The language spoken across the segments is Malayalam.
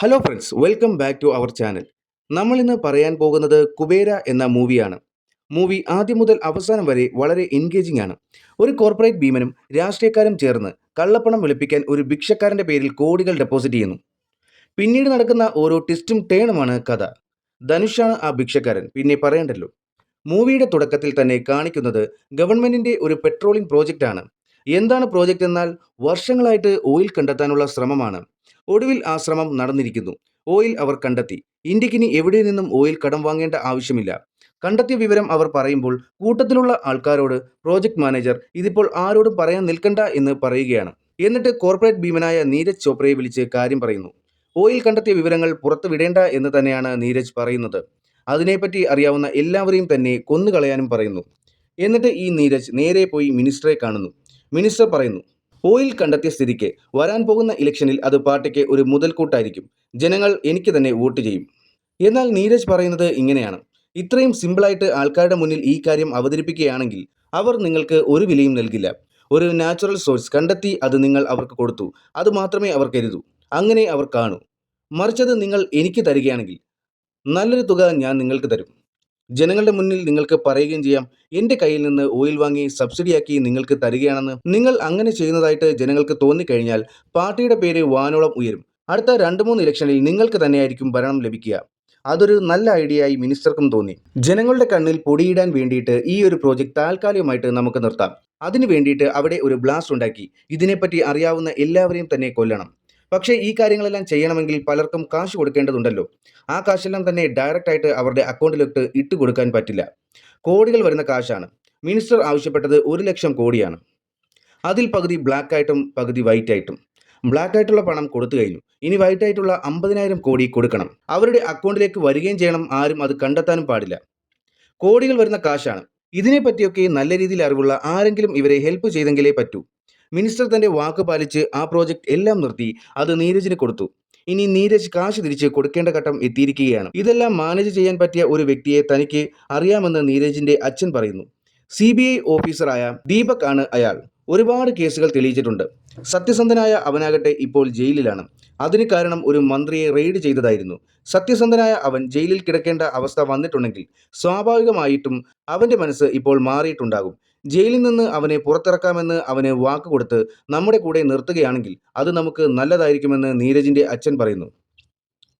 Hello friends welcome back to our channel നമ്മൾ ഇന്ന് പറയാൻ പോകുന്നത് കുബേര എന്ന മൂവിയാണ്. മൂവി ആദ്യം മുതൽ അവസാനം വരെ വളരെ എൻഗേജിംഗ് ആണ്. ഒരു കോർപ്പറേറ്റ് ഭീമനും രാഷ്ട്രീയക്കാരും ചേർന്ന് കള്ളപ്പണം വെളുപ്പിക്കാൻ ഒരു ഭിക്ഷക്കാരന്റെ പേരിൽ കോടികൾ ഡെപ്പോസിറ്റ് ചെയ്യുന്നു. പിന്നീട് നടക്കുന്ന ഓരോ ട്വിസ്റ്റും ടേണുമാണ് കഥ. ധനുഷാണ് ആ ഭിക്ഷക്കാരൻ പിന്നെ പറയണ്ടല്ലോ. മൂവിയുടെ തുടക്കത്തിൽ തന്നെ കാണിക്കുന്നത് ഗവൺമെന്റിന്റെ ഒരു പെട്രോളിംഗ് പ്രോജക്റ്റ് ആണ്. എന്താണ് പ്രോജക്റ്റ് എന്നാൽ വർഷങ്ങളായിട്ട് ഓയിൽ കണ്ടെത്താനുള്ള ശ്രമമാണ്. ഒടുവിൽ ആ ശ്രമം നടന്നിരിക്കുന്നു. ഓയിൽ അവർ കണ്ടെത്തി. ഇന്ത്യക്കിനി എവിടെ നിന്നും ഓയിൽ കടം വാങ്ങേണ്ട ആവശ്യമില്ല. കണ്ടെത്തിയ വിവരം അവർ പറയുമ്പോൾ കൂട്ടത്തിലുള്ള ആൾക്കാരോട് പ്രോജക്ട് മാനേജർ ഇതിപ്പോൾ ആരോടും പറയാൻ നിൽക്കണ്ട എന്ന് പറയുകയാണ്. എന്നിട്ട് കോർപ്പറേറ്റ് ഭീമനായ നീരജ് ചോപ്രയെ വിളിച്ച് കാര്യം പറയുന്നു. ഓയിൽ കണ്ടെത്തിയ വിവരങ്ങൾ പുറത്തു വിടേണ്ട എന്ന് തന്നെയാണ് നീരജ് പറയുന്നത്. അതിനെപ്പറ്റി അറിയാവുന്ന എല്ലാവരെയും തന്നെ കൊന്നുകളയാനും പറയുന്നു. എന്നിട്ട് ഈ നീരജ് നേരെ പോയി മിനിസ്റ്ററെ കാണുന്നു. മിനിസ്റ്റർ പറയുന്നു ഓയിൽ കണ്ടെത്തിയ സ്ഥിതിക്ക് വരാൻ പോകുന്ന ഇലക്ഷനിൽ അത് പാർട്ടിക്ക് ഒരു മുതൽക്കൂട്ടായിരിക്കും. ജനങ്ങൾ എനിക്ക് തന്നെ വോട്ട് ചെയ്യും. എന്നാൽ നീരജ് പറയുന്നത് ഇങ്ങനെയാണ്. ഇത്രയും സിമ്പിളായിട്ട് ആൾക്കാരുടെ മുന്നിൽ ഈ കാര്യം അവതരിപ്പിക്കുകയാണെങ്കിൽ അവർ നിങ്ങൾക്ക് ഒരു വിലയും നൽകില്ല. ഒരു നാച്ചുറൽ സോഴ്സ് കണ്ടെത്തി അത് നിങ്ങൾ അവർക്ക് കൊടുത്തു. അത് മാത്രമേ അവർ കരുതൂ. അങ്ങനെ അവർ കാണൂ. മറിച്ചത് നിങ്ങൾ എനിക്ക് തരികയാണെങ്കിൽ നല്ലൊരു തുക ഞാൻ നിങ്ങൾക്ക് തരും. ജനങ്ങളുടെ മുന്നിൽ നിങ്ങൾക്ക് പറയുകയും ചെയ്യാം. എന്റെ കയ്യിൽ നിന്ന് ഓയിൽ വാങ്ങി സബ്സിഡിയാക്കി നിങ്ങൾക്ക് തരികയാണെന്ന് നിങ്ങൾ അങ്ങനെ ചെയ്യുന്നതായിട്ട് ജനങ്ങൾക്ക് തോന്നിക്കഴിഞ്ഞാൽ പാർട്ടിയുടെ പേര് വാനോളം ഉയരും. അടുത്ത രണ്ട് മൂന്ന് ഇലക്ഷനിൽ നിങ്ങൾക്ക് തന്നെയായിരിക്കും ഭരണം ലഭിക്കുക. അതൊരു നല്ല ഐഡിയ ആയി മിനിസ്റ്റർക്കും തോന്നി. ജനങ്ങളുടെ കണ്ണിൽ പൊടിയിടാൻ വേണ്ടിയിട്ട് ഈ ഒരു പ്രോജക്റ്റ് താൽക്കാലികമായിട്ട് നമുക്ക് നിർത്താം. അതിനു വേണ്ടിയിട്ട് അവിടെ ഒരു ബ്ലാസ്റ്റ് ഉണ്ടാക്കി. ഇതിനെപ്പറ്റി അറിയാവുന്ന എല്ലാവരെയും തന്നെ കൊല്ലണം. പക്ഷേ ഈ കാര്യങ്ങളെല്ലാം ചെയ്യണമെങ്കിൽ പലർക്കും കാശ് കൊടുക്കേണ്ടതുണ്ടല്ലോ. ആ കാശെല്ലാം തന്നെ ഡയറക്റ്റ് ആയിട്ട് അവരുടെ അക്കൗണ്ടിലിട്ട് ഇട്ട് കൊടുക്കാൻ പറ്റില്ല. കോടികൾ വരുന്ന കാശാണ്. മിനിസ്റ്റർ ആവശ്യപ്പെട്ടത് ഒരു ലക്ഷം കോടിയാണ്. അതിൽ പകുതി ബ്ലാക്ക് ആയിട്ടും പകുതി വൈറ്റ് ആയിട്ടും. ബ്ലാക്ക് ആയിട്ടുള്ള പണം കൊടുത്തു കഴിഞ്ഞു. ഇനി വൈറ്റ് ആയിട്ടുള്ള അമ്പതിനായിരം കോടി കൊടുക്കണം. അവരുടെ അക്കൗണ്ടിലേക്ക് വരികയും ചെയ്യണം ആരും അത് കണ്ടെത്താനും പാടില്ല. കോടികൾ വരുന്ന കാശാണ്. ഇതിനെപ്പറ്റിയൊക്കെ നല്ല രീതിയിൽ അറിവുള്ള ആരെങ്കിലും ഇവരെ ഹെൽപ്പ് ചെയ്തെങ്കിലേ പറ്റൂ. മിനിസ്റ്റർ തന്റെ വാക്ക് പാലിച്ച് ആ പ്രോജക്റ്റ് എല്ലാം നിർത്തി. അത് നീരജിന് കൊടുത്തു. ഇനി നീരജ് കാശ് തിരിച്ച് കൊടുക്കേണ്ട ഘട്ടം എത്തിയിരിക്കുകയാണ്. ഇതെല്ലാം മാനേജ് ചെയ്യാൻ പറ്റിയ ഒരു വ്യക്തിയെ തനിക്ക് അറിയാമെന്ന് നീരജിന്റെ അച്ഛൻ പറയുന്നു. സി ബി ഐ ഓഫീസറായ ദീപക് ആണ് അയാൾ. ഒരുപാട് കേസുകൾ തെളിയിച്ചിട്ടുണ്ട്. സത്യസന്ധനായ അവനാകട്ടെ ഇപ്പോൾ ജയിലിലാണ്. അതിന് കാരണം ഒരു മന്ത്രിയെ റെയ്ഡ് ചെയ്തതായിരുന്നു. സത്യസന്ധനായ അവൻ ജയിലിൽ കിടക്കേണ്ട അവസ്ഥ വന്നിട്ടുണ്ടെങ്കിൽ സ്വാഭാവികമായിട്ടും അവന്റെ മനസ്സ് ഇപ്പോൾ മാറിയിട്ടുണ്ടാകും. ജയിലിൽ നിന്ന് അവനെ പുറത്തിറക്കാമെന്ന് അവനെ വാക്ക് കൊടുത്ത് നമ്മുടെ കൂടെ നിർത്തുകയാണെങ്കിൽ അത് നമുക്ക് നല്ലതായിരിക്കുമെന്ന് നീരജിന്റെ അച്ഛൻ പറയുന്നു.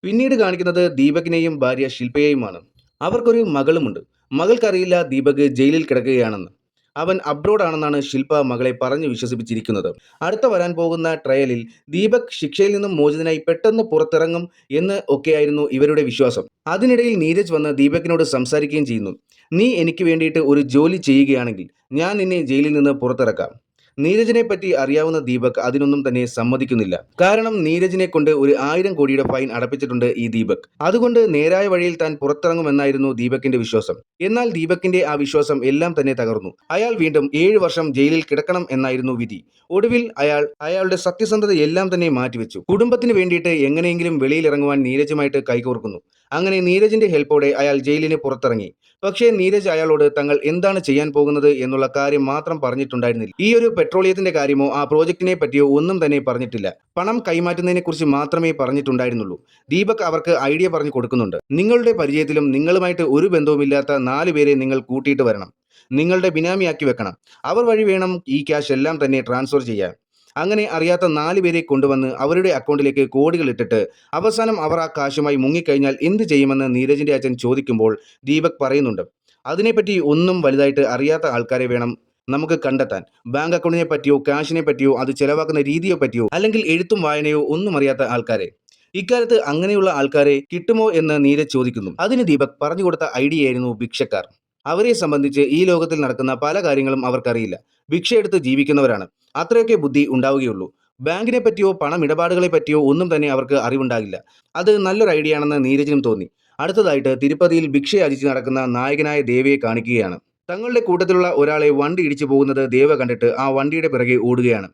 പിന്നീട് കാണിക്കുന്നത് ദീപകിനെയും ഭാര്യ ശില്പയെയുമാണ്. അവർക്കൊരു മകളുമുണ്ട്. മകൾക്കറിയില്ല ദീപക് ജയിലിൽ കിടക്കുകയാണെന്ന്. അവൻ അബ്രോഡ് ആണെന്നാണ് ശില്പ മകളെ പറഞ്ഞു വിശ്വസിപ്പിച്ചിരിക്കുന്നത്. അടുത്ത വരാൻ പോകുന്ന ട്രയലിൽ ദീപക് ശിക്ഷയിൽ നിന്നും മോചിതനായി പെട്ടെന്ന് പുറത്തിറങ്ങും എന്ന് ഒക്കെയായിരുന്നു ഇവരുടെ വിശ്വാസം. അതിനിടയിൽ നീരജ് വന്ന് ദീപകിനോട് സംസാരിക്കുകയും ചെയ്യുന്നു. നീ എനിക്ക് വേണ്ടിയിട്ട് ഒരു ജോലി ചെയ്യുകയാണെങ്കിൽ ഞാൻ നിന്നെ ജയിലിൽ നിന്ന് പുറത്തിറക്കാം. നീരജിനെ പറ്റി അറിയാവുന്ന ദീപക് അതിനൊന്നും തന്നെ സമ്മതിക്കുന്നില്ല. കാരണം നീരജിനെ കൊണ്ട് ഒരു ആയിരം കോടിയുടെ ഫൈൻ അടപ്പിച്ചിട്ടുണ്ട് ഈ ദീപക്. അതുകൊണ്ട് നേരായ വഴിയിൽ താൻ പുറത്തിറങ്ങുമെന്നായിരുന്നു ദീപകിന്റെ വിശ്വാസം. എന്നാൽ ദീപകിന്റെ ആ വിശ്വാസം എല്ലാം തന്നെ തകർന്നു. അയാൾ വീണ്ടും ഏഴു വർഷം ജയിലിൽ കിടക്കണം എന്നായിരുന്നു വിധി. ഒടുവിൽ അയാൾ അയാളുടെ സത്യസന്ധത എല്ലാം തന്നെ മാറ്റിവെച്ചു. കുടുംബത്തിന് വേണ്ടിയിട്ട് എങ്ങനെയെങ്കിലും വെളിയിലിറങ്ങുവാൻ നീരജുമായിട്ട് കൈകോർക്കുന്നു. അങ്ങനെ നീരജിന്റെ ഹെൽപ്പോടെ അയാൾ ജയിലിന് പുറത്തിറങ്ങി. പക്ഷേ നീരജ് അയാളോട് തങ്ങൾ എന്താണ് ചെയ്യാൻ പോകുന്നത് എന്നുള്ള കാര്യം മാത്രം പറഞ്ഞിട്ടുണ്ടായിരുന്നില്ല. ഈ ഒരു പെട്രോളിയത്തിന്റെ കാര്യമോ ആ പ്രോജക്റ്റിനെ പറ്റിയോ ഒന്നും തന്നെ പറഞ്ഞിട്ടില്ല. പണം കൈമാറ്റുന്നതിനെ കുറിച്ച് മാത്രമേ പറഞ്ഞിട്ടുണ്ടായിരുന്നുള്ളൂ. ദീപക് അവർക്ക് ഐഡിയ പറഞ്ഞു കൊടുക്കുന്നുണ്ട്. നിങ്ങളുടെ പരിചയത്തിലും നിങ്ങളുമായിട്ട് ഒരു ബന്ധവുമില്ലാത്ത നാല് പേരെ നിങ്ങൾ കൂട്ടിയിട്ട് വരണം. നിങ്ങളുടെ ബിനാമിയാക്കി വെക്കണം. അവർ വഴി വേണം ഈ ക്യാഷ് എല്ലാം തന്നെ ട്രാൻസ്ഫർ ചെയ്യാൻ. അങ്ങനെ അറിയാത്ത നാല് പേരെ കൊണ്ടുവന്ന് അവരുടെ അക്കൗണ്ടിലേക്ക് കോടികൾ ഇട്ടിട്ട് അവസാനം അവർ ആ കാശുമായി മുങ്ങിക്കഴിഞ്ഞാൽ എന്ത് ചെയ്യുമെന്ന് നീരജിന്റെ അച്ഛൻ ചോദിക്കുമ്പോൾ ദീപക് പറയുന്നുണ്ട്. അതിനെപ്പറ്റി ഒന്നും വലുതായിട്ട് അറിയാത്ത ആൾക്കാരെ വേണം നമുക്ക് കണ്ടെത്താൻ. ബാങ്ക് അക്കൗണ്ടിനെ പറ്റിയോ ക്യാഷിനെ പറ്റിയോ അത് ചെലവാക്കുന്ന രീതിയെ പറ്റിയോ അല്ലെങ്കിൽ എഴുത്തും വായനയോ ഒന്നും അറിയാത്ത ആൾക്കാരെ. ഇക്കാലത്ത് അങ്ങനെയുള്ള ആൾക്കാരെ കിട്ടുമോ എന്ന് നീരജ് ചോദിക്കുന്നു. അതിന് ദീപക് പറഞ്ഞു കൊടുത്ത ഐഡിയ ആയിരുന്നു ഭിക്ഷക്കാർ. അവരെ സംബന്ധിച്ച് ഈ ലോകത്തിൽ നടക്കുന്ന പല കാര്യങ്ങളും അവർക്കറിയില്ല. ഭിക്ഷയെടുത്ത് ജീവിക്കുന്നവരാണ്. അത്രയൊക്കെ ബുദ്ധി ഉണ്ടാവുകയുള്ളൂ. ബാങ്കിനെ പറ്റിയോ പണം ഇടപാടുകളെ പറ്റിയോ ഒന്നും തന്നെ അവർക്ക് അറിവുണ്ടാകില്ല. അത് നല്ലൊരു ഐഡിയ ആണെന്ന് നീരജിനും തോന്നി. അടുത്തതായിട്ട് തിരുപ്പതിയിൽ ഭിക്ഷയാചിച്ച് നടക്കുന്ന നായകനായ ദേവിയെ കാണിക്കുകയാണ്. തങ്ങളുടെ കൂട്ടത്തിലുള്ള ഒരാളെ വണ്ടി ഇടിച്ചു പോകുന്നത് ദേവ കണ്ടിട്ട് ആ വണ്ടിയുടെ പിറകെ ഓടുകയാണ്.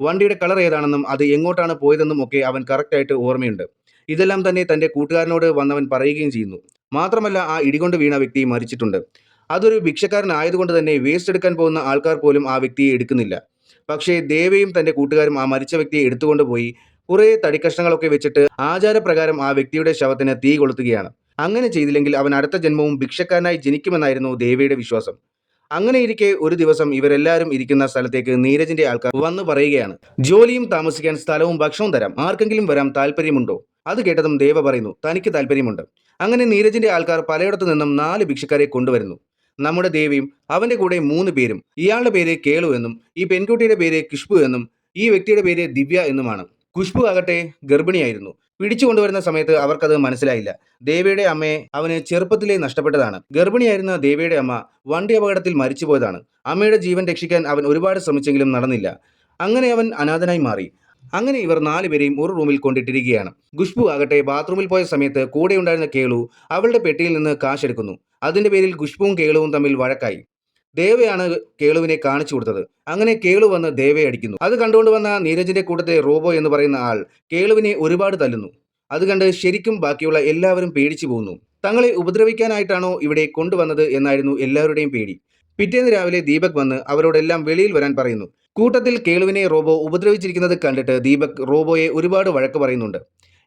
വണ്ടിയുടെ കളർ ഏതാണെന്നും അത് എങ്ങോട്ടാണ് പോയതെന്നും ഒക്കെ അവൻ കറക്റ്റായിട്ട് ഓർമ്മയുണ്ട്. ഇതെല്ലാം തന്നെ തന്റെ കൂട്ടുകാരനോട് വന്നവൻ പറയുകയും ചെയ്യുന്നു. മാത്രമല്ല ആ ഇടികൊണ്ട് വീണ വ്യക്തി മരിച്ചിട്ടുണ്ട്. അതൊരു ഭിക്ഷക്കാരനായതുകൊണ്ട് തന്നെ വേസ്റ്റ് എടുക്കാൻ പോകുന്ന ആൾക്കാർ പോലും ആ വ്യക്തിയെ എടുക്കുന്നില്ല. പക്ഷേ ദേവയും തന്റെ കൂട്ടുകാരും ആ മരിച്ച വ്യക്തിയെ എടുത്തുകൊണ്ട് പോയി കുറേ തടിക്കഷ്ണങ്ങളൊക്കെ വെച്ചിട്ട് ആചാരപ്രകാരം ആ വ്യക്തിയുടെ ശവത്തിന് തീ കൊളുത്തുകയാണ്. അങ്ങനെ ചെയ്തില്ലെങ്കിൽ അവൻ അടുത്ത ജന്മവും ഭിക്ഷക്കാരനായി ജനിക്കുമെന്നായിരുന്നു ദേവിയുടെ വിശ്വാസം. അങ്ങനെ ഇരിക്കെ ഒരു ദിവസം ഇവരെല്ലാവരും ഇരിക്കുന്ന സ്ഥലത്തേക്ക് നീരജിന്റെ ആൾക്കാർ വന്നു പറയുകയാണ് ജോലിയും താമസിക്കാൻ സ്ഥലവും ഭക്ഷണവും തരാം. ആർക്കെങ്കിലും വരാൻ താല്പര്യമുണ്ടോ അത് കേട്ടതും ദേവ പറയുന്നു തനിക്ക് താല്പര്യമുണ്ട് അങ്ങനെ നീരജിന്റെ ആൾക്കാർ പലയിടത്തു നിന്നും നാല് ഭിക്ഷക്കാരെ കൊണ്ടുവരുന്നു. നമ്മുടെ ദേവിയും അവന്റെ കൂടെ മൂന്ന് പേരും. ഇയാളുടെ പേര് കേളു എന്നും ഈ പെൺകുട്ടിയുടെ പേര് കിഷ്ബു എന്നും ഈ വ്യക്തിയുടെ പേര് ദിവ്യ എന്നുമാണ്. കുഷ്പു ആകട്ടെ ഗർഭിണിയായിരുന്നു. പിടിച്ചു കൊണ്ടുവരുന്ന സമയത്ത് അവർക്കത് മനസ്സിലായില്ല. ദേവിയുടെ അമ്മയെ അവന് ചെറുപ്പത്തിലേ നഷ്ടപ്പെട്ടതാണ്. ഗർഭിണിയായിരുന്ന ദേവിയുടെ അമ്മ വണ്ടി അപകടത്തിൽ മരിച്ചുപോയതാണ്. അമ്മയുടെ ജീവൻ രക്ഷിക്കാൻ അവൻ ഒരുപാട് ശ്രമിച്ചെങ്കിലും നടന്നില്ല. അങ്ങനെ അവൻ അനാഥനായി മാറി. അങ്ങനെ ഇവർ നാലുപേരെയും ഒരു റൂമിൽ കൊണ്ടിട്ടിരിക്കുകയാണ്. ഖുഷ്ബു ആകട്ടെ ബാത്റൂമിൽ പോയ സമയത്ത് കൂടെ ഉണ്ടായിരുന്ന കേളു അവളുടെ പെട്ടിയിൽ നിന്ന് കാശെടുക്കുന്നു അതിന്റെ പേരിൽ ഖുഷ്ബുവും കേളുവും തമ്മിൽ വഴക്കായി. ദേവയാണ് കേളുവിനെ കാണിച്ചു കൊടുത്തത്. അങ്ങനെ കേളു വന്ന് ദേവയെ അടിക്കുന്നു. അത് കണ്ടുകൊണ്ട് വന്ന നീരജിന്റെ കൂട്ടത്തെ റോബോ എന്ന് പറയുന്ന ആൾ കേളുവിനെ ഒരുപാട് തല്ലുന്നു. അത് കണ്ട് ശരിക്കും ബാക്കിയുള്ള എല്ലാവരും പേടിച്ചു പോകുന്നു. തങ്ങളെ ഉപദ്രവിക്കാനായിട്ടാണോ ഇവിടെ കൊണ്ടുവന്നത് എന്നായിരുന്നു എല്ലാവരുടെയും പേടി. പിറ്റേന്ന് രാവിലെ ദീപക് വന്ന് അവരോടെല്ലാം വെളിയിൽ വരാൻ പറയുന്നു. കൂട്ടത്തിൽ കേളുവിനെ റോബോ ഉപദ്രവിച്ചിരിക്കുന്നത് കണ്ടിട്ട് ദീപക് റോബോയെ ഒരുപാട് വഴക്ക് പറയുന്നുണ്ട്.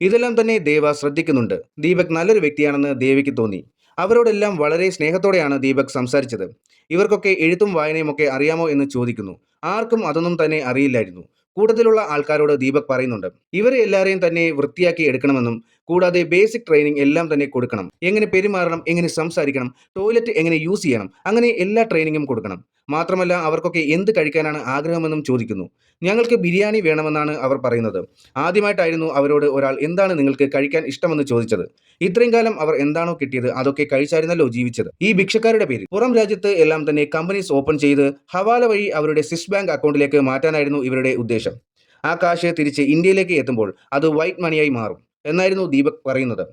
ഇതെല്ലാം തന്നെ ദേവ ശ്രദ്ധിക്കുന്നുണ്ട്. ദീപക് നല്ലൊരു വ്യക്തിയാണെന്ന് ദേവിക്ക് തോന്നി. അവരോടെല്ലാം വളരെ സ്നേഹത്തോടെയാണ് ദീപക് സംസാരിച്ചത്. ഇവർക്കൊക്കെ എഴുത്തും വായനയും ഒക്കെ അറിയാമോ എന്ന് ചോദിക്കുന്നു. ആർക്കും അതൊന്നും തന്നെ അറിയില്ലായിരുന്നു. കൂട്ടത്തിലുള്ള ആൾക്കാരോട് ദീപക് പറയുന്നുണ്ട്. ഇവരെ എല്ലാവരെയും തന്നെ വൃത്തിയാക്കി എടുക്കണമെന്നും കൂടാതെ ബേസിക് ട്രെയിനിങ് എല്ലാം തന്നെ കൊടുക്കണം. എങ്ങനെ പെരുമാറണം എങ്ങനെ സംസാരിക്കണം ടോയ്ലറ്റ് എങ്ങനെ യൂസ് ചെയ്യണം അങ്ങനെ എല്ലാ ട്രെയിനിങ്ങും കൊടുക്കണം. മാത്രമല്ല അവർക്കൊക്കെ എന്ത് കഴിക്കാനാണ് ആഗ്രഹമെന്നും ചോദിക്കുന്നു. ഞങ്ങൾക്ക് ബിരിയാണി വേണമെന്നാണ് അവർ പറയുന്നത്. ആദ്യമായിട്ടായിരുന്നു അവരോട് ഒരാൾ എന്താണ് നിങ്ങൾക്ക് കഴിക്കാൻ ഇഷ്ടമെന്ന് ചോദിച്ചത്. ഇത്രയും കാലം അവർ എന്താണോ കിട്ടിയത് അതൊക്കെ കഴിച്ചായിരുന്നല്ലോ ജീവിച്ചത്. ഈ ഭിക്ഷക്കാരുടെ പേര് പുറം രാജ്യത്ത് എല്ലാം തന്നെ കമ്പനീസ് ഓപ്പൺ ചെയ്ത് ഹവാല വഴി അവരുടെ സ്വിസ് ബാങ്ക് അക്കൗണ്ടിലേക്ക് മാറ്റാനായിരുന്നു ഇവരുടെ ഉദ്ദേശം. ആ കാശ് തിരിച്ച് ഇന്ത്യയിലേക്ക് എത്തുമ്പോൾ അത് വൈറ്റ് മണിയായി മാറും എന്നായിരുന്നു ദീപക് പറയുന്നത്.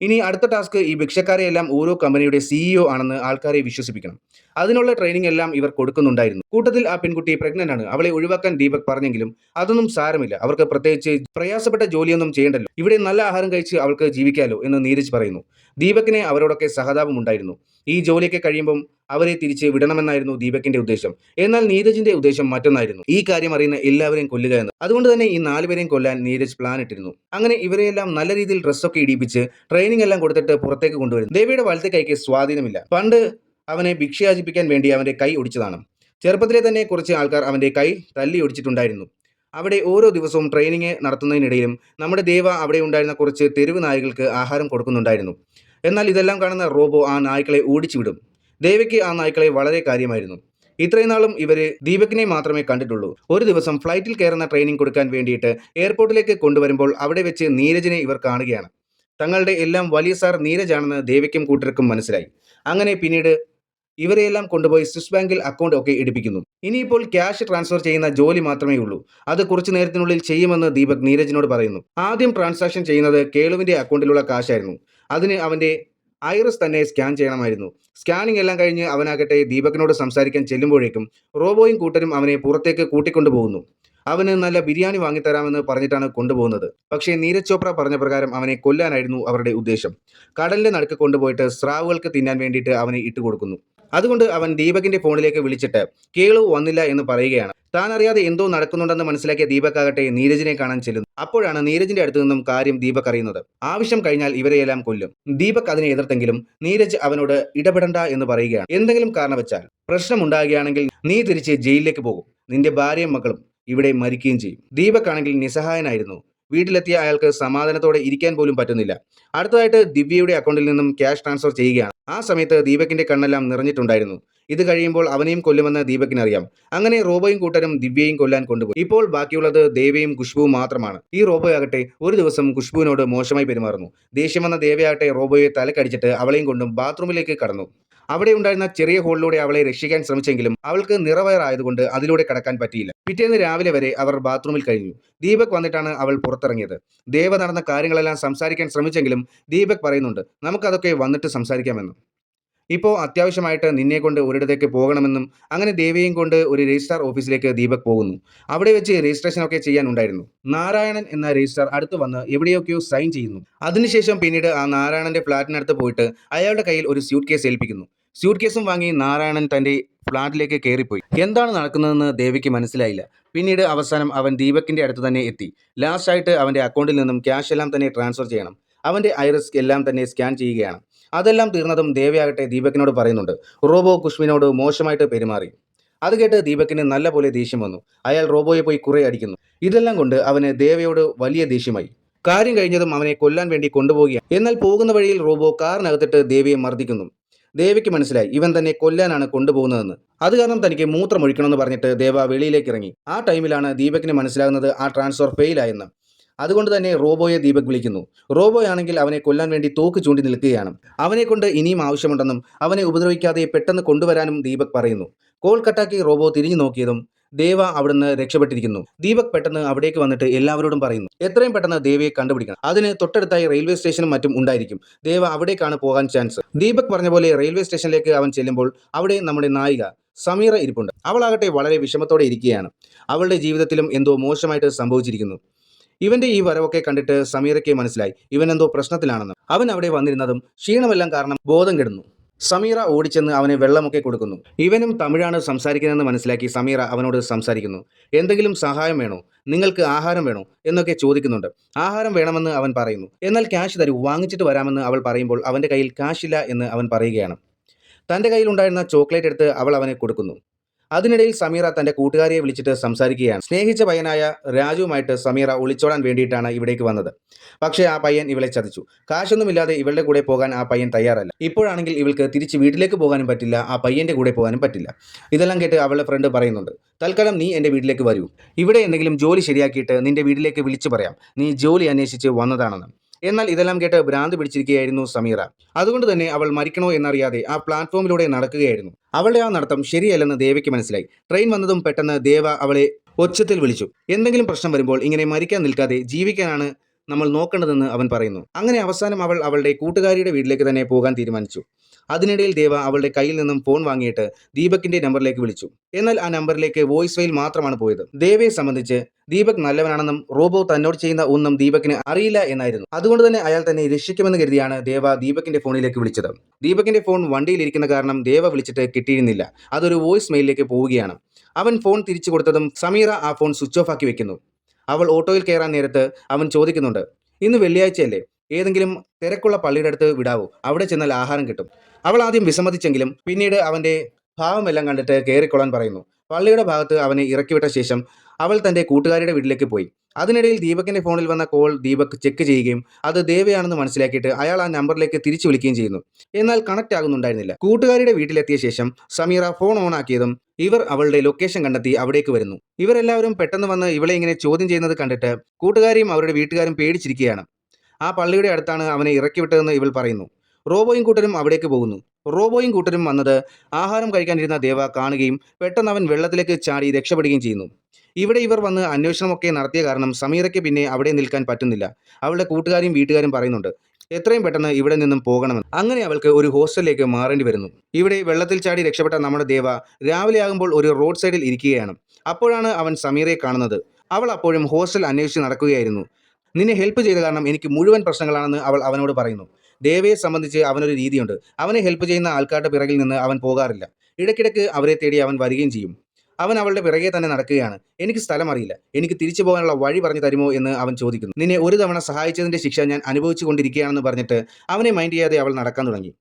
ഇനി അടുത്ത ടാസ്ക് ഈ ഭിക്ഷക്കാരെയെല്ലാം ഓരോ കമ്പനിയുടെ സിഇഒ ആണെന്ന് ആൾക്കാരെ വിശ്വസിപ്പിക്കണം. അതിനുള്ള ട്രെയിനിങ് എല്ലാം ഇവർ കൊടുക്കുന്നുണ്ടായിരുന്നു. കൂട്ടത്തിൽ ആ പെൺകുട്ടി പ്രഗ്നന്റ് ആണ്. അവളെ ഒഴിവാക്കാൻ ദീപക് പറഞ്ഞെങ്കിലും അതൊന്നും സാരമില്ല. അവർക്ക് പ്രത്യേകിച്ച് പ്രയാസപ്പെട്ട ജോലിയൊന്നും ചെയ്യണ്ടല്ലോ. ഇവിടെ നല്ല ആഹാരം കഴിച്ച് അവൾക്ക് ജീവിക്കാലോ എന്ന് നീരജ് പറയുന്നു. ദീപകിനെ അവരോടൊക്കെ സഹതാപം ഉണ്ടായിരുന്നു ഈ ജോലിയൊക്കെ കഴിയുമ്പം അവരെ തിരിച്ച് വിടണമെന്നായിരുന്നു ദീപകിന്റെ ഉദ്ദേശം. എന്നാൽ നീരജിന്റെ ഉദ്ദേശം മറ്റൊന്നായിരുന്നു. ഈ കാര്യം അറിയുന്ന എല്ലാവരെയും കൊല്ലുക എന്ന് അതുകൊണ്ട് തന്നെ ഈ നാലുപേരെയും കൊല്ലാൻ നീരജ് പ്ലാൻ ഇട്ടിരുന്നു. അങ്ങനെ ഇവരെയെല്ലാം നല്ല രീതിയിൽ ഡ്രസ്സൊക്കെ ഇടിപ്പിച്ച് ട്രെയിനിങ് എല്ലാം കൊടുത്തിട്ട് പുറത്തേക്ക് കൊണ്ടുവരുന്നു. ദേവിയുടെ വലത്തെ കൈക്ക് സ്വാധീനമില്ല. പണ്ട് അവനെ ഭിക്ഷയാചിപ്പിക്കാൻ വേണ്ടി അവന്റെ കൈ ഒടിച്ചതാണ്. ചെറുപ്പത്തിലെ തന്നെ കുറച്ച് ആൾക്കാർ അവന്റെ കൈ തല്ലി ഒടിച്ചിട്ടുണ്ടായിരുന്നു. അവിടെ ഓരോ ദിവസവും ട്രെയിനിങ് നടത്തുന്നതിനിടയിലും നമ്മുടെ ദേവ അവിടെ ഉണ്ടായിരുന്ന കുറച്ച് തെരുവ് നായകൾക്ക് ആഹാരം കൊടുക്കുന്നുണ്ടായിരുന്നു. എന്നാൽ ഇതെല്ലാം കാണുന്ന റോബോ ആ നായ്ക്കളെ ഓടിച്ചു വിടും ദേവയ്ക്ക് ആ നായ്ക്കളെ വളരെ കാര്യമായിരുന്നു. ഇത്രയും നാളും ഇവർ ദീപകിനെ മാത്രമേ കണ്ടിട്ടുള്ളൂ. ഒരു ദിവസം ഫ്ലൈറ്റിൽ കയറുന്ന ട്രെയിനിങ് കൊടുക്കാൻ വേണ്ടിയിട്ട് എയർപോർട്ടിലേക്ക് കൊണ്ടുവരുമ്പോൾ അവിടെ വെച്ച് നീരജിനെ ഇവർ കാണുകയാണ്. തങ്ങളുടെ എല്ലാം വലിയ സാർ നീരജാണെന്ന് ദേവയ്ക്കും കൂട്ടർക്കും മനസ്സിലായി. അങ്ങനെ പിന്നീട് ഇവരെയെല്ലാം കൊണ്ടുപോയി സ്വിസ് ബാങ്കിൽ അക്കൗണ്ട് ഒക്കെ എടുപ്പിക്കുന്നു ഇനിയിപ്പോൾ ക്യാഷ് ട്രാൻസ്ഫർ ചെയ്യുന്ന ജോലി മാത്രമേ ഉള്ളൂ. അത് കുറച്ചു നേരത്തിനുള്ളിൽ ചെയ്യുമെന്ന് ദീപക് നീരജിനോട് പറയുന്നു. ആദ്യം ട്രാൻസാക്ഷൻ ചെയ്യുന്നത് കേളുവിന്റെ അക്കൗണ്ടിലുള്ള കാശായിരുന്നു അതിന് അവന്റെ ഐറിസ് തന്നെ സ്കാൻ ചെയ്യണമായിരുന്നു. സ്കാനിംഗ് എല്ലാം കഴിഞ്ഞ് അവനാകട്ടെ ദീപകിനോട് സംസാരിക്കാൻ ചെല്ലുമ്പോഴേക്കും റോബോയും കൂട്ടരും അവനെ പുറത്തേക്ക് കൂട്ടിക്കൊണ്ടുപോകുന്നു അവന് നല്ല ബിരിയാണി വാങ്ങിത്തരാമെന്ന് പറഞ്ഞിട്ടാണ് കൊണ്ടുപോകുന്നത്. പക്ഷേ നീരജ് ചോപ്ര പറഞ്ഞ പ്രകാരം അവനെ കൊല്ലാനായിരുന്നു അവരുടെ ഉദ്ദേശം. കടലിന്റെ നടുക്ക് കൊണ്ടുപോയിട്ട് സ്രാവുകൾക്ക് തിന്നാൻ വേണ്ടിയിട്ട് അവനെ ഇട്ടുകൊടുക്കുന്നു. അതുകൊണ്ട് അവൻ ദീപകിന്റെ ഫോണിലേക്ക് വിളിച്ചിട്ട് കേളു വന്നില്ല എന്ന് പറയുകയാണ്. താൻ അറിയാതെ എന്തോ നടക്കുന്നുണ്ടെന്ന് മനസ്സിലാക്കിയ ദീപക് ആകട്ടെ നീരജിനെ കാണാൻ ചെല്ലുന്നു. അപ്പോഴാണ് നീരജിന്റെ അടുത്തു നിന്നും കാര്യം ദീപക് അറിയുന്നത്. ആവശ്യം കഴിഞ്ഞാൽ ഇവരെയെല്ലാം കൊല്ലും. ദീപക് അതിനെ എതിർത്തെങ്കിലും നീരജ് അവനോട് ഇടപെടണ്ട എന്ന് പറയുകയാണ്. എന്തെങ്കിലും കാരണവച്ചാൽ പ്രശ്നമുണ്ടാകുകയാണെങ്കിൽ നീ തിരിച്ച് ജയിലിലേക്ക് പോകും. നിന്റെ ഭാര്യയും മക്കളും ഇവിടെ മരിക്കുകയും ചെയ്യും. ദീപക് ആണെങ്കിൽ നിസ്സഹായനായിരുന്നു. വീട്ടിലെത്തിയ അയാൾക്ക് സമാധാനത്തോടെ ഇരിക്കാൻ പോലും പറ്റുന്നില്ല. അടുത്തതായിട്ട് ദിവ്യയുടെ അക്കൗണ്ടിൽ നിന്നും ക്യാഷ് ട്രാൻസ്ഫർ ചെയ്യുകയാണ്. ആ സമയത്ത് ദീപകിന്റെ കണ്ണെല്ലാം നിറഞ്ഞിട്ടുണ്ടായിരുന്നു. ഇത് കഴിയുമ്പോൾ അവനെയും കൊല്ലുമെന്ന് ദീപകിന് അറിയാം അങ്ങനെ റോബോയും കൂട്ടരും ദിവ്യയും കൊല്ലാൻ കൊണ്ടുപോയി. ഇപ്പോൾ ബാക്കിയുള്ളത് ദേവയും ഖുഷ്ബുവും മാത്രമാണ്. ഈ റോബോ ആകട്ടെ ഒരു ദിവസം ഖുഷ്ബുവിനോട് മോശമായി പെരുമാറുന്നു. ദേഷ്യം വന്ന ദേവയാകട്ടെ റോബോയെ തലക്കടിച്ചിട്ട് അവളെയും കൊണ്ടും ബാത്റൂമിലേക്ക് കടന്നു. അവിടെ ഉണ്ടായിരുന്ന ചെറിയ ഹോളിലൂടെ അവളെ രക്ഷിക്കാൻ ശ്രമിച്ചെങ്കിലും അവൾക്ക് നിറവയറായതുകൊണ്ട് അതിലൂടെ കടക്കാൻ പറ്റിയില്ല. പിറ്റേന്ന് രാവിലെ വരെ അവർ ബാത്റൂമിൽ കഴിഞ്ഞു. ദീപക് വന്നിട്ടാണ് അവൾ പുറത്തിറങ്ങിയത്. ദേവ നടന്ന കാര്യങ്ങളെല്ലാം സംസാരിക്കാൻ ശ്രമിച്ചെങ്കിലും ദീപക് പറയുന്നുണ്ട് നമുക്കതൊക്കെ വന്നിട്ട് സംസാരിക്കാമെന്ന്. ഇപ്പോൾ അത്യാവശ്യമായിട്ട് നിന്നെ കൊണ്ട് ഒരിടത്തേക്ക് പോകണമെന്നും അങ്ങനെ ദേവിയെയും കൊണ്ട് ഒരു രജിസ്ട്രാർ ഓഫീസിലേക്ക് ദീപക് പോകുന്നു. അവിടെ വെച്ച് രജിസ്ട്രേഷൻ ഒക്കെ ചെയ്യാനുണ്ടായിരുന്നു. നാരായണൻ എന്ന രജിസ്ട്രാർ അടുത്ത് വന്ന് എവിടെയൊക്കെയോ സൈൻ ചെയ്യുന്നു. അതിനുശേഷം പിന്നീട് ആ നാരായണന്റെ ഫ്ലാറ്റിനടുത്ത് പോയിട്ട് അയാളുടെ കയ്യിൽ ഒരു സ്യൂട്ട് കേസ് ഏൽപ്പിക്കുന്നു. സ്യൂട്ട് കേസും വാങ്ങി നാരായണൻ തന്റെ ഫ്ലാറ്റിലേക്ക് കയറിപ്പോയി. എന്താണ് നടക്കുന്നതെന്ന് ദേവിക്ക് മനസ്സിലായില്ല. പിന്നീട് അവസാനം അവൻ ദീപക്കിന്റെ അടുത്ത് തന്നെ എത്തി. ലാസ്റ്റ് ആയിട്ട് അവന്റെ അക്കൗണ്ടിൽ നിന്നും ക്യാഷ് എല്ലാം തന്നെ ട്രാൻസ്ഫർ ചെയ്യണം. അവന്റെ ഐറിസ് എല്ലാം തന്നെ സ്കാൻ ചെയ്യുകയാണ്. അതെല്ലാം തീർന്നതും ദേവയാകട്ടെ ദീപക്കിനോട് പറയുന്നുണ്ട്. റോബോ കുഷ്മിനോട് മോശമായിട്ട് പെരുമാറി. അത് കേട്ട് ദീപക്കിന് നല്ലപോലെ ദേഷ്യം വന്നു. അയാൾ റോബോയെ പോയി കുറെ അടിക്കുന്നു. ഇതെല്ലാം കൊണ്ട് അവന് ദേവയോട് വലിയ ദേഷ്യമായി. കാര്യം കഴിഞ്ഞതും അവനെ കൊല്ലാൻ വേണ്ടി കൊണ്ടുപോകുകയാണ് എന്നാൽ പോകുന്ന വഴിയിൽ റോബോ കാറിനകത്തിട്ട് ദേവിയെ മർദ്ദിക്കുന്നു. ദേവിക്ക് മനസ്സിലായി ഇവൻ തന്നെ കൊല്ലാനാണ് കൊണ്ടുപോകുന്നതെന്ന്. അത് കാരണം തനിക്ക് മൂത്രം ഒഴിക്കണമെന്ന് പറഞ്ഞിട്ട് ദേവ വെളിയിലേക്ക് ഇറങ്ങി. ആ ടൈമിലാണ് ദീപകിന് മനസ്സിലാകുന്നത് ആ ട്രാൻസ്ഫർ ഫെയിലായെന്ന്. അതുകൊണ്ട് തന്നെ റോബോയെ ദീപക് വിളിക്കുന്നു. റോബോ ആണെങ്കിൽ അവനെ കൊല്ലാൻ വേണ്ടി തോക്ക് ചൂണ്ടി നിൽക്കുകയാണ്. അവനെ കൊണ്ട് ഇനിയും ആവശ്യമുണ്ടെന്നും അവനെ ഉപദ്രവിക്കാതെ പെട്ടെന്ന് കൊണ്ടുവരാനും ദീപക് പറയുന്നു. കോൾ കട്ടാക്കി റോബോ തിരിഞ്ഞു നോക്കിയതും ദേവ അവിടുന്ന് രക്ഷപ്പെട്ടിരിക്കുന്നു. ദീപക് പെട്ടെന്ന് അവിടേക്ക് വന്നിട്ട് എല്ലാവരോടും പറയുന്നു. എത്രയും പെട്ടെന്ന് ദേവയെ കണ്ടുപിടിക്കണം. അതിന് തൊട്ടടുത്തായി റെയിൽവേ സ്റ്റേഷനും മറ്റും ഉണ്ടായിരിക്കും. ദേവ അവിടേക്കാണ് പോകാൻ ചാൻസ്. ദീപക് പറഞ്ഞ പോലെ റെയിൽവേ സ്റ്റേഷനിലേക്ക് അവൻ ചെല്ലുമ്പോൾ അവിടെ നമ്മുടെ നായിക സമീറ ഇരിപ്പുണ്ട്. അവളാകട്ടെ വളരെ വിഷമത്തോടെ ഇരിക്കുകയാണ്. അവളുടെ ജീവിതത്തിലും എന്തോ മോശമായിട്ട് സംഭവിച്ചിരിക്കുന്നു. ഇവന്റെ ഈ വരവൊക്കെ കണ്ടിട്ട് സമീറയ്ക്ക് മനസ്സിലായി. ഇവൻ എന്തോ പ്രശ്നത്തിലാണെന്ന്. അവൻ അവിടെ വന്നിരുന്നതും ക്ഷീണമെല്ലാം കാരണം ബോധം കെടുന്നു. സമീറ ഓടിച്ചെന്ന് അവന് വെള്ളമൊക്കെ കൊടുക്കുന്നു. ഇവനും തമിഴാണ് സംസാരിക്കുന്നതെന്ന് മനസ്സിലാക്കി സമീറ അവനോട് സംസാരിക്കുന്നു. എന്തെങ്കിലും സഹായം വേണോ? നിങ്ങൾക്ക് ആഹാരം വേണോ? എന്നൊക്കെ ചോദിക്കുന്നുണ്ട്. ആഹാരം വേണമെന്ന് അവൻ പറയുന്നു. എന്നാൽ ക്യാഷ് തരൂ വാങ്ങിച്ചിട്ട് വരാമെന്ന് അവൾ പറയുമ്പോൾ അവന്റെ കയ്യിൽ കാശില്ല എന്ന് അവൻ പറയുകയാണ്. തന്റെ കയ്യിലുണ്ടായിരുന്ന ചോക്ലേറ്റ് എടുത്ത് അവൾ അവനെ കൊടുക്കുന്നു. അതിനിടയിൽ സമീറ തന്റെ കൂട്ടുകാരിയെ വിളിച്ചിട്ട് സംസാരിക്കുകയാണ്. സ്നേഹിച്ച പയ്യനായ രാജുവുമായിട്ട് സമീറ ഒളിച്ചോടാൻ വേണ്ടിയിട്ടാണ് ഇവിടേക്ക് വന്നത്. പക്ഷേ ആ പയ്യൻ ഇവളെ ചതിച്ചു. കാശൊന്നുമില്ലാതെ ഇവളുടെ കൂടെ പോകാൻ ആ പയ്യൻ തയ്യാറല്ല. ഇപ്പോഴാണെങ്കിൽ ഇവൾക്ക് തിരിച്ച് വീട്ടിലേക്ക് പോകാനും പറ്റില്ല ആ പയ്യന്റെ കൂടെ പോകാനും പറ്റില്ല. ഇതെല്ലാം കേട്ട് അവളുടെ ഫ്രണ്ട് പറയുന്നുണ്ട് തൽക്കാലം നീ എന്റെ വീട്ടിലേക്ക് വരൂ. ഇവിടെ എന്തെങ്കിലും ജോലി ശരിയാക്കിയിട്ട് നിന്റെ വീട്ടിലേക്ക് വിളിച്ചു പറയാം. നീ ജോലി അന്വേഷിച്ച് വന്നതാണെന്ന്. എന്നാൽ ഇതെല്ലാം കേട്ട് ഭ്രാന്ത് പിടിച്ചിരിക്കുകയായിരുന്നു സമീറ. അതുകൊണ്ട് തന്നെ അവൾ മരിക്കണോ എന്നറിയാതെ ആ പ്ലാറ്റ്ഫോമിലൂടെ നടക്കുകയായിരുന്നു. അവളുടെ ആ നടത്തം ശരിയല്ലെന്ന് ദേവയ്ക്ക് മനസ്സിലായി. ട്രെയിൻ വന്നതും പെട്ടെന്ന് ദേവ അവളെ ഒച്ചത്തിൽ വിളിച്ചു. എന്തെങ്കിലും പ്രശ്നം വരുമ്പോൾ ഇങ്ങനെ മരിക്കാൻ നിൽക്കാതെ ജീവിക്കാനാണ് നമ്മൾ നോക്കേണ്ടതെന്ന് അവൻ പറയുന്നു. അങ്ങനെ അവസാനം അവൾ അവളുടെ കൂട്ടുകാരിയുടെ വീട്ടിലേക്ക് തന്നെ പോകാൻ തീരുമാനിച്ചു. അതിനിടയിൽ ദേവ അവളുടെ കയ്യിൽ നിന്നും ഫോൺ വാങ്ങിയിട്ട് ദീപകിന്റെ നമ്പറിലേക്ക് വിളിച്ചു. എന്നാൽ ആ നമ്പറിലേക്ക് വോയിസ് ഫയൽ മാത്രമാണ് പോയത്. ദേവയെ സംബന്ധിച്ച് ദീപക് നല്ലവനാണെന്നും റോബോ തന്നോട് ചെയ്യുന്ന ഒന്നും ദീപകിന് അറിയില്ല എന്നായിരുന്നു. അതുകൊണ്ട് തന്നെ അയാൾ തന്നെ രക്ഷിക്കുമെന്ന് കരുതിയാണ് ദേവ ദീപകിന്റെ ഫോണിലേക്ക് വിളിച്ചത്. ദീപകിന്റെ ഫോൺ വണ്ടിയിലിരിക്കുന്ന കാരണം ദേവ വിളിച്ചിട്ട് കിട്ടിയിരുന്നില്ല. അതൊരു വോയിസ് മെയിലിലേക്ക് പോവുകയാണ്. അവൻ ഫോൺ തിരിച്ചു കൊടുത്തതും സമീറ ആ ഫോൺ സ്വിച്ച് ഓഫ് ആക്കി വെക്കുന്നു. അവൾ ഓട്ടോയിൽ കയറാൻ നേരത്ത് അവൻ ചോദിക്കുന്നുണ്ട് ഇന്ന് വെള്ളിയാഴ്ചയല്ലേ? ഏതെങ്കിലും തിരക്കുള്ള പള്ളിയുടെ അടുത്ത് വിടാവൂ? അവിടെ ചെന്നാൽ ആഹാരം കിട്ടും. അവൾ ആദ്യം വിസമ്മതിച്ചെങ്കിലും പിന്നീട് അവന്റെ ഭാവമെല്ലാം കണ്ടിട്ട് കയറിക്കൊള്ളാൻ പറയുന്നു. പള്ളിയുടെ ഭാഗത്ത് അവനെ ഇറക്കിവിട്ട ശേഷം അവൾ തന്റെ കൂട്ടുകാരിയുടെ വീട്ടിലേക്ക് പോയി. അതിനിടയിൽ ദീപകിന്റെ ഫോണിൽ വന്ന കോൾ ദീപക് ചെക്ക് ചെയ്യുകയും അത് ദേവയാണെന്ന് മനസ്സിലാക്കിയിട്ട് അയാൾ ആ നമ്പറിലേക്ക് തിരിച്ചു വിളിക്കുകയും ചെയ്യുന്നു. എന്നാൽ കണക്ട് ആകുന്നുണ്ടായിരുന്നില്ല. കൂട്ടുകാരിയുടെ വീട്ടിലെത്തിയ ശേഷം സമീറ ഫോൺ ഓൺ ആക്കിയതും ഇവർ അവളുടെ ലൊക്കേഷൻ കണ്ടെത്തി അവിടേക്ക് വരുന്നു. ഇവരെല്ലാവരും പെട്ടെന്ന് വന്ന് ഇവളെ ഇങ്ങനെ ചോദ്യം ചെയ്യുന്നത് കണ്ടിട്ട് കൂട്ടുകാരിയും അവരുടെ വീട്ടുകാരും പേടിച്ചിരിക്കുകയാണ്. ആ പള്ളിയുടെ അടുത്താണ് അവനെ ഇറക്കിവിട്ടതെന്ന് ഇവൾ പറയുന്നു. റോബോയും കൂട്ടരും അവിടേക്ക് പോകുന്നു. റോബോയും കൂട്ടരും വന്നത് ആഹാരം കഴിക്കാനിരുന്ന ദേവ കാണുകയും പെട്ടെന്ന് അവൻ വെള്ളത്തിലേക്ക് ചാടി രക്ഷപ്പെടുകയും ചെയ്യുന്നു. ഇവിടെ ഇവർ വന്ന് അന്വേഷണമൊക്കെ നടത്തിയ കാരണം സമീറയ്ക്ക് പിന്നെ അവിടെ നിൽക്കാൻ പറ്റുന്നില്ല. അവളുടെ കൂട്ടുകാരും വീട്ടുകാരും പറയുന്നുണ്ട് എത്രയും പെട്ടെന്ന് ഇവിടെ നിന്നും പോകണമെന്ന്. അങ്ങനെ അവൾക്ക് ഒരു ഹോസ്റ്റലിലേക്ക് മാറേണ്ടി വരുന്നു. ഇവിടെ വെള്ളത്തിൽ ചാടി രക്ഷപ്പെട്ട നമ്മുടെ ദേവ രാവിലെ ആകുമ്പോൾ ഒരു റോഡ് സൈഡിൽ ഇരിക്കുകയാണ്. അപ്പോഴാണ് അവൻ സമീറയെ കാണുന്നത്. അവൾ അപ്പോഴും ഹോസ്റ്റൽ അന്വേഷിച്ച് നടക്കുകയായിരുന്നു. നിന്നെ ഹെൽപ്പ് ചെയ്ത കാരണം എനിക്ക് മുഴുവൻ പ്രശ്നങ്ങളാണെന്ന് അവൾ അവനോട് പറയുന്നു. ദേവയെ സംബന്ധിച്ച് അവനൊരു രീതിയുണ്ട്. അവനെ ഹെൽപ്പ് ചെയ്യുന്ന ആൾക്കാരുടെ പിറകിൽ നിന്ന് അവൻ പോകാറില്ല. ഇടയ്ക്കിടയ്ക്ക് അവരെ തേടി അവൻ വരികയും ചെയ്യും. അവൻ അവളുടെ പിറകെ തന്നെ നടക്കുകയാണ്. എനിക്ക് സ്ഥലം അറിയില്ല എനിക്ക് തിരിച്ചു പോകാനുള്ള വഴി പറഞ്ഞു തരുമോ എന്ന് അവൻ ചോദിക്കുന്നു. നിന്നെ ഒരു തവണ സഹായിച്ചതിന്റെ ശിക്ഷ ഞാൻ അനുഭവിച്ചു കൊണ്ടിരിക്കുകയാണെന്ന് പറഞ്ഞിട്ട് അവനെ മൈൻഡ് ചെയ്യാതെ അവൾ നടക്കാൻ തുടങ്ങി.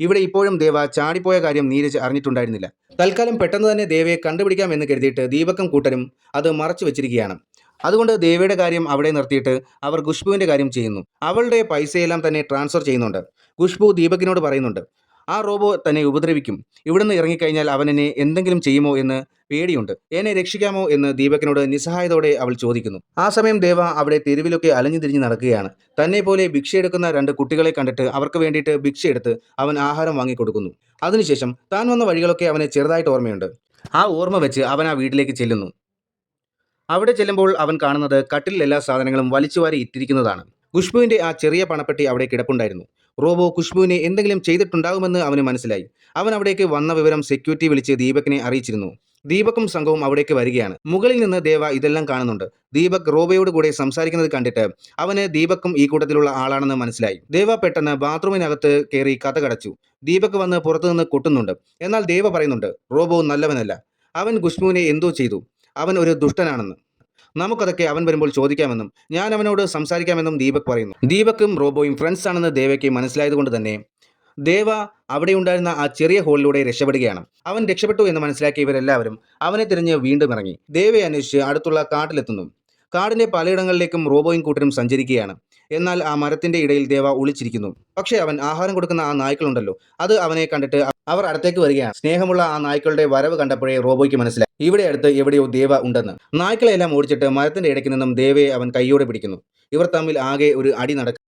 ഇവിടെ ഇപ്പോഴും ദേവ ചാടിപ്പോയ കാര്യം നീരജ് അറിഞ്ഞിട്ടുണ്ടായിരുന്നില്ല. തൽക്കാലം പെട്ടെന്ന് തന്നെ ദേവയെ കണ്ടുപിടിക്കാം എന്ന് കരുതിയിട്ട് ദീപക്കും കൂട്ടരും അത് മറച്ചു വെച്ചിരിക്കുകയാണ്. അതുകൊണ്ട് ദേവിയുടെ കാര്യം അവിടെ നിർത്തിയിട്ട് അവർ ഖുഷ്ബുവിന്റെ കാര്യം ചെയ്യുന്നു. അവളുടെ പൈസയെല്ലാം തന്നെ ട്രാൻസ്ഫർ ചെയ്യുന്നുണ്ട്. ഖുഷ്ബു ദീപകിനോട് പറയുന്നുണ്ട് ആ റോബോ തന്നെ ഉപദ്രവിക്കും. ഇവിടുന്ന് ഇറങ്ങിക്കഴിഞ്ഞാൽ അവൻ എന്നെ എന്തെങ്കിലും ചെയ്യുമോ എന്ന് പേടിയുണ്ട്. എന്നെ രക്ഷിക്കാമോ എന്ന് ദീപകിനോട് നിസ്സഹായതോടെ അവൾ ചോദിക്കുന്നു. ആ സമയം ദേവ അവിടെ തെരുവിലൊക്കെ അലഞ്ഞു തിരിഞ്ഞ് നടക്കുകയാണ്. തന്നെ പോലെ ഭിക്ഷയെടുക്കുന്ന രണ്ട് കുട്ടികളെ കണ്ടിട്ട് അവർക്ക് വേണ്ടിയിട്ട് ഭിക്ഷ എടുത്ത് അവൻ ആഹാരം വാങ്ങിക്കൊടുക്കുന്നു. അതിനുശേഷം താൻ വന്ന വഴികളൊക്കെ അവനെ ചെറുതായിട്ട് ഓർമ്മയുണ്ട്. ആ ഓർമ്മ വെച്ച് അവൻ ആ വീട്ടിലേക്ക് ചെല്ലുന്നു. അവിടെ ചെല്ലുമ്പോൾ അവൻ കാണുന്നത് കട്ടിലിൽ എല്ലാ സാധനങ്ങളും വലിച്ചുവാരി ഇട്ടിരിക്കുന്നതാണ്. ഖുഷ്ബുവിന്റെ ആ ചെറിയ പണപ്പെട്ടി അവിടെ കിടപ്പുണ്ടായിരുന്നു. റോബോ ഖുഷ്ബുവിനെ എന്തെങ്കിലും ചെയ്തിട്ടുണ്ടാകുമെന്ന് അവന് മനസ്സിലായി. അവൻ അവിടേക്ക് വന്ന വിവരം സെക്യൂരിറ്റി വിളിച്ച് ദീപകിനെ അറിയിച്ചിരുന്നു. ദീപക്കും സംഘവും അവിടേക്ക് വരികയാണ്. മുകളിൽ നിന്ന് ദേവ ഇതെല്ലാം കാണുന്നുണ്ട്. ദീപക് റോബയോട് കൂടെ സംസാരിക്കുന്നത് കണ്ടിട്ട് അവന് ദീപക്കും ഈ കൂട്ടത്തിലുള്ള ആളാണെന്ന് മനസ്സിലായി. ദേവ പെട്ടെന്ന് ബാത്റൂമിനകത്ത് കയറി കഥ കടച്ചു. ദീപക് വന്ന് പുറത്തുനിന്ന് കൊട്ടുന്നുണ്ട്. എന്നാൽ ദേവ പറയുന്നുണ്ട് റോബോ നല്ലവനല്ല. അവൻ ഖുഷ്ബുവിനെ എന്തോ ചെയ്തു. അവൻ ഒരു ദുഷ്ടനാണെന്ന്. നമുക്കതൊക്കെ അവൻ വരുമ്പോൾ ചോദിക്കാമെന്നും ഞാൻ അവനോട് സംസാരിക്കാമെന്നും ദീപക് പറയുന്നു. ദീപക്കും റോബോയും ഫ്രണ്ട്സ് ആണെന്ന് ദേവയ്ക്ക് മനസ്സിലായതുകൊണ്ട് തന്നെ ദേവ അവിടെ ഉണ്ടായിരുന്ന ആ ചെറിയ ഹോളിലൂടെ രക്ഷപ്പെടുകയാണ്. അവൻ രക്ഷപ്പെട്ടു എന്ന് മനസ്സിലാക്കിയ ഇവരെല്ലാവരും അവനെ തിരഞ്ഞ് വീണ്ടും ഇറങ്ങി. ദേവയെ അന്വേഷിച്ച് അടുത്തുള്ള കാട്ടിലെത്തുന്നു. കാടിന്റെ പലയിടങ്ങളിലേക്കും റോബോയും കൂട്ടരും സഞ്ചരിക്കുകയാണ്. എന്നാൽ ആ മരത്തിന്റെ ഇടയിൽ ദേവ ഒളിച്ചിരിക്കുന്നു. പക്ഷേ അവൻ ആഹാരം കൊടുക്കുന്ന ആ നായ്ക്കളുണ്ടല്ലോ അത് അവനെ കണ്ടിട്ട് അവർ അടുത്തേക്ക് വരികയാണ്. സ്നേഹമുള്ള ആ നായ്ക്കളുടെ വരവ് കണ്ടപ്പോഴേ റോബോയ്ക്ക് മനസ്സിലായി. ഇവിടെ അടുത്ത് എവിടെയോ ദേവ ഉണ്ടെന്ന്. നായ്ക്കളെല്ലാം ഓടിച്ചിട്ട് മരത്തിന്റെ ഇടയ്ക്ക് നിന്നും ദേവയെ അവൻ കൈയോടെ പിടിക്കുന്നു. ഇവർ തമ്മിൽ ആകെ ഒരു അടി നടക്കും